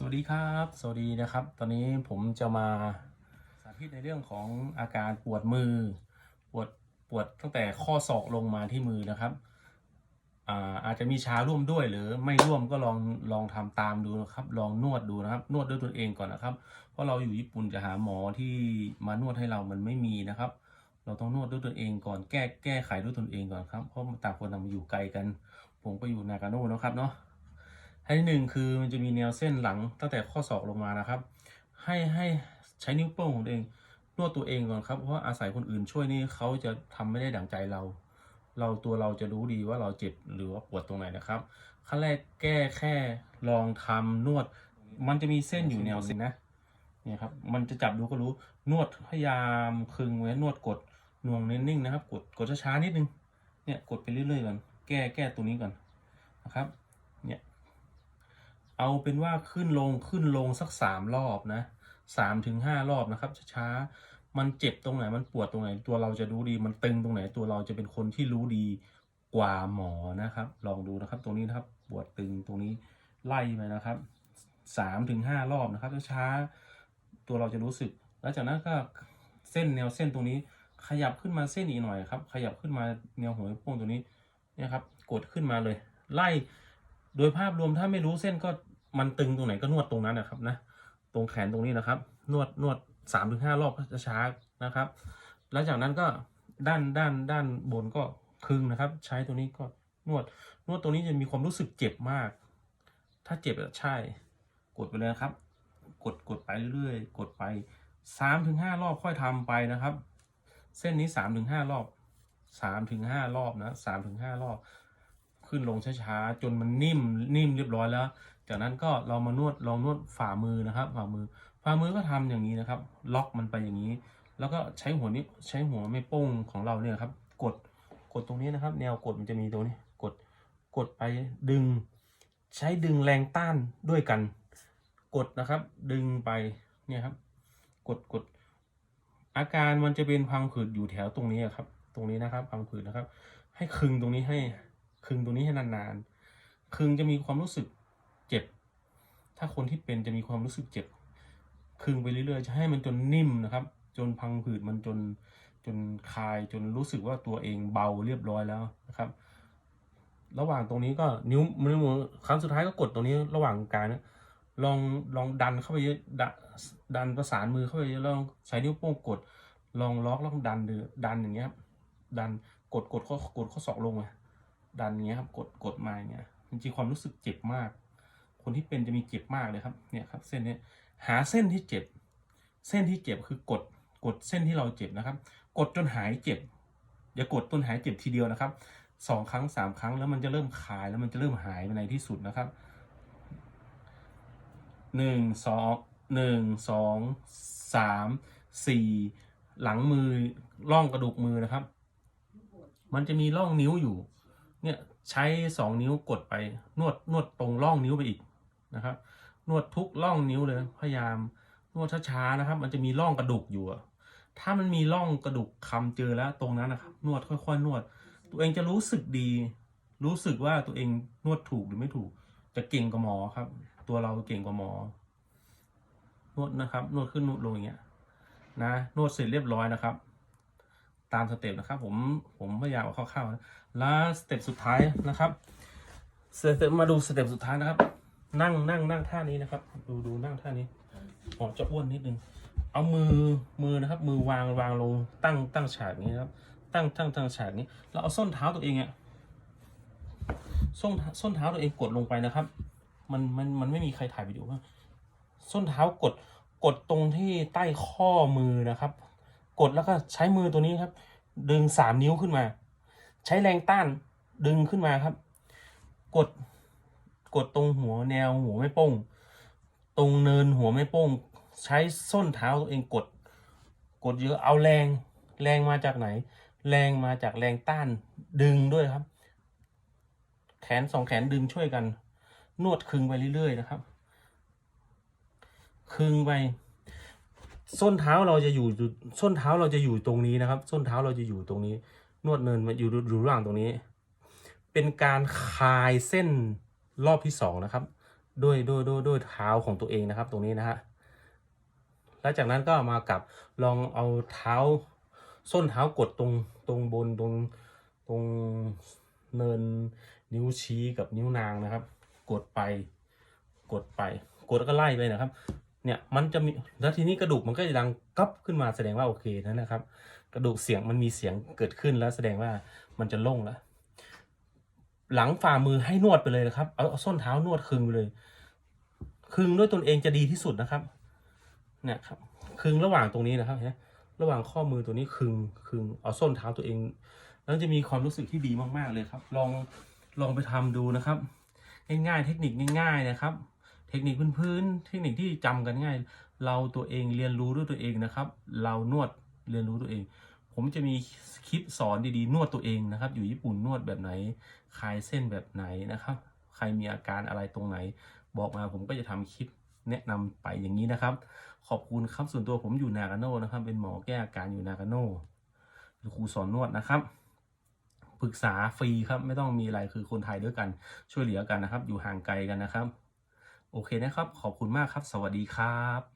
สวัสดีครับ สวัสดีนะครับ ตอนนี้ผมจะมาสาธิตในเรื่องของอาการปวดมือ ปวดปวดตั้งแต่ข้อศอกลงมาที่มือนะครับอาอาจจะมีชาร่วมด้วยหรือไม่ร่วมก็ลองลองทำตามดูนะครับ ลองนวดดูนะครับ นวดด้วยตนเองก่อนนะครับ เพราะเราอยู่ญี่ปุ่นจะหาหมอที่มานวดให้เรามันไม่มีนะครับ เราต้องนวดด้วยตนเองก่อนแก้แก้ไขด้วยตนเองก่อนครับเพราะต่างคนต่างอยู่ไกลกัน ผมก็อยู่นากาโน่นะครับเนาะ ให้หนึ่งคือมันจะมีแนวเส้นหลังตั้งแต่ข้อศอกลงมานะครับ ให้ให้ใช้นิ้วโป้งของตัวเองนวดตัวเองก่อนครับเพราะอาศัยคนอื่นช่วยนี่เขาจะทำไม่ได้ดั่งใจเรา เราตัวเราจะรู้ดีว่าเราเจ็บหรือว่าปวดตรงไหนนะครับขั้นแรกแก้แค่ลองทำนวด มันจะมีเส้นอยู่แนวเส้นนะเนี่ยครับมันจะจับดูก็รู้นวดพยายามคึงไว้นวดกดน่วงนิ่งๆนะครับ กดกดช้าๆนิดนึงเนี่ยกดไปเรื่อยๆก่อนแก้แก้ตัวนี้ก่อนนะครับ เอาเป็นว่าขึ้นลงขึ้นลงสักสามรอบนะสามถึงห้ารอบนะครับช้าๆมันเจ็บตรงไหนมันปวดตรงไหน ตัวเราจะรู้ดีมันตึงตรงไหน ตัวเราจะเป็นคนที่รู้ดีกว่าหมอนะครับ ลองดูนะครับตรงนี้นะครับปวดตึงตรงนี้ไล่ไปนะครับสามถึงห้ารอบนะครับช้าๆตัวเราจะรู้สึก แล้วจากนั้นก็เส้นแนวเส้นตรงนี้ขยับขึ้นมาเส้นอีกหน่อยครับ ขยับขึ้นมาแนวหัวโป้งตรงนี้นี่ครับ กดขึ้นมาเลย ไล่ โดยภาพรวมถ้าไม่รู้เส้นก็ มันตึงตรงไหนก็นวดตรงนั้นนะครับนะ ตรงแขนตรงนี้นะครับ นวดนวดสามถึงห้ารอบช้าๆนะครับ แล้วจากนั้นก็ด้านด้านด้านบนก็คึงนะครับ ใช้ตัวนี้ก็นวดนวดตรงนี้จะมีความรู้สึกเจ็บมาก ถ้าเจ็บใช่ กดไปเลยครับ กดกดไปเรื่อยๆ กดไปสามถึงห้ารอบค่อยทำไปนะครับ เส้นนี้สามถึงห้ารอบสามถึงห้ารอบนะสามถึงห้ารอบ ขึ้นลงช้าๆจนมันนิ่มนิ่มเรียบร้อยแล้ว จากนั้นก็เรามานวดลองนวดฝ่ามือนะครับ ฝ่ามือ ฝ่ามือก็ทำอย่างนี้นะครับ ล็อกมันไปอย่างนี้ แล้วก็ใช้หัวนี้ใช้หัวไม่โป้งของเราเนี่ยครับ กดกดตรงนี้นะครับ แนวกดมันจะมีตรงนี้ กดกดไปดึง ใช้ดึงแรงต้านด้วยกัน กดนะครับ ดึงไปเนี่ยครับ กดกดอาการมันจะเป็นพังผืดอยู่แถวตรงนี้ครับ ตรงนี้นะครับ พังผืดนะครับ ให้คึงตรงนี้ให้คึงตรงนี้ให้นานๆคึงจะมีความรู้สึก เจ็บ ถ้าคนที่เป็นจะมีความรู้สึกเจ็บคึงไปเรื่อยๆ จะให้มันจนนิ่มนะครับ จนพังผืดมันจนจนคลายจนรู้สึกว่าตัวเองเบาเรียบร้อยแล้วนะครับ ระหว่างตรงนี้ก็นิ้วมือมือครั้งสุดท้ายก็กดตรงนี้ระหว่างการนะลองลองดันเข้าไปเยอะดนดันประสานมือเข้าไปเยอะลองใช้นิ้วโป้งกด ลองล็อกแล้วดันดูดันอย่างเงี้ยครับดันกดกดข้อกดข้อศอกลงมาดันอย่างเงี้ยครับกดกดมาอย่างเงี้ยจริงๆความรู้สึกเจ็บมาก คนที่เป็นจะมีเจ็บมากเลยครับเนี่ยครับเส้นนี้หาเส้นที่เจ็บ เส้นที่เจ็บคือกดกดเส้นที่เราเจ็บนะครับ กดจนหายเจ็บ อย่ากดจนหายเจ็บทีเดียวนะครับสองครั้งสามครั้งแล้วมันจะเริ่มคลายแล้วมันจะเริ่มหายไปในที่สุดนะครับหนึ่งสองหนึ่งสองสามสี่หลังมือร่องกระดูกมือนะครับ มันจะมีร่องนิ้วอยู่ เนี่ยใช้สองนิ้วกดไปนวดนวดตรงร่องนิ้วไปอีก นะครับ นวดทุกร่องนิ้วเลย พยายามนวดช้าๆนะครับ มันจะมีร่องกระดูกอยู่ถ้ามันมีร่องกระดูกคำเจอแล้วตรงนั้นนะครับ นวดค่อยๆ นวด ตัวเองจะรู้สึกดี รู้สึกว่าตัวเองนวดถูกหรือไม่ถูก จะเก่งกว่าหมอครับ ตัวเราเก่งกว่าหมอ นวดนะครับ นวดขึ้นนวดลงอย่างเงี้ยนะนวดเสร็จเรียบร้อยนะครับ ตามสเต็ปนะครับ ผมผมพยายามเอาคร่าวๆนะแล้วสเต็ปสุดท้ายนะครับสเต็ปมาดูสเต็ปสุดท้ายนะครับ นั่งนั่งนั่งท่านี้นะครับ ดูดูนั่งท่านี้อ๋อจะอ้วนนิดนึง เอามือมือนะครับ มือวางวางลงตั้งตั้งฉากนี้นะครับ ตั้งตั้งตั้งฉากนี้เราเอาส้นเท้าตัวเองอะส้นส้นเท้าตัวเองกดลงไปนะครับ มันมันมันไม่มีใครถ่ายวิดีโอว่าส้นเท้ากดกดตรงที่ใต้ข้อมือนะครับ กดแล้วก็ใช้มือตัวนี้ครับ ดึงสามนิ้วขึ้นมา ใช้แรงต้านดึงขึ้นมาครับ กด กดตรงหัวแนวหัวไม่โป้ง ตรงเนินหัวไม่โป้ง ใช้ส้นเท้าตัวเองกด กดเยอะเอาแรง แรงมาจากไหน แรงมาจากแรงต้านดึงด้วยครับ แขนสองแขนดึงช่วยกัน นวดคึงไปเรื่อยๆนะครับ คึงไป ส้นเท้าเราจะอยู่ส้นเท้าเราจะอยู่ตรงนี้นะครับ ส้นเท้าเราจะอยู่ตรงนี้ นวดเนินมาอยู่อยู่ระหว่างตรงนี้ เป็นการคลายเส้น รอบที่สองนะครับด้วยด้วยด้วยด้วยเท้าของตัวเองนะครับ ตรงนี้นะฮะแล้วจากนั้นก็มากับลองเอาเท้า ส้นเท้ากดตรงตรงบนตรงตรงเนินนิ้วชี้กับนิ้วนางนะครับ กดไปกดไป กดแล้วก็ไล่ไปนะครับ เนี่ยมันจะมีแล้วทีนี้กระดูกมันก็จะดังก๊อบขึ้นมาแสดงว่าโอเคนะครับ กระดูกเสียงมันมีเสียงเกิดขึ้นแล้วแสดงว่ามันจะโล่งแล้ว หลังฝ่ามือให้นวดไปเลยนะครับ เอาส้นเท้านวดคึงไปเลย คึงด้วยตนเองจะดีที่สุดนะครับ เนี่ยครับ คึงระหว่างตรงนี้นะครับเห็นระหว่างข้อมือตัวนี้คึงคึงเอาส้นเท้าตัวเอง แล้วจะมีความรู้สึกที่ดีมากๆเลยครับ ลองลองไปทำดูนะครับ ง่ายๆ เทคนิคง่าย ๆนะครับ เทคนิคพื้นๆเทคนิคที่จำกันง่าย เราตัวเองเรียนรู้ด้วยตัวเองนะครับ เรานวดเรียนรู้ตัวเอง ผมจะมีคลิปสอนดีๆ นวดตัวเองนะครับ อยู่ญี่ปุ่นนวดแบบไหน คลายเส้นแบบไหนนะครับ ใครมีอาการอะไรตรงไหน บอกมาผมก็จะทำคลิปแนะนำไปอย่างนี้นะครับ ขอบคุณครับส่วนตัวผมอยู่นากาโน่นะครับ เป็นหมอแก้อาการอยู่นากาโน่ครูสอนนวดนะครับปรึกษาฟรีครับไม่ต้องมีอะไรคือคนไทยด้วยกันช่วยเหลือกันนะครับ อยู่ห่างไกลกันนะครับ โอเคนะครับ ขอบคุณมากครับ สวัสดีครับ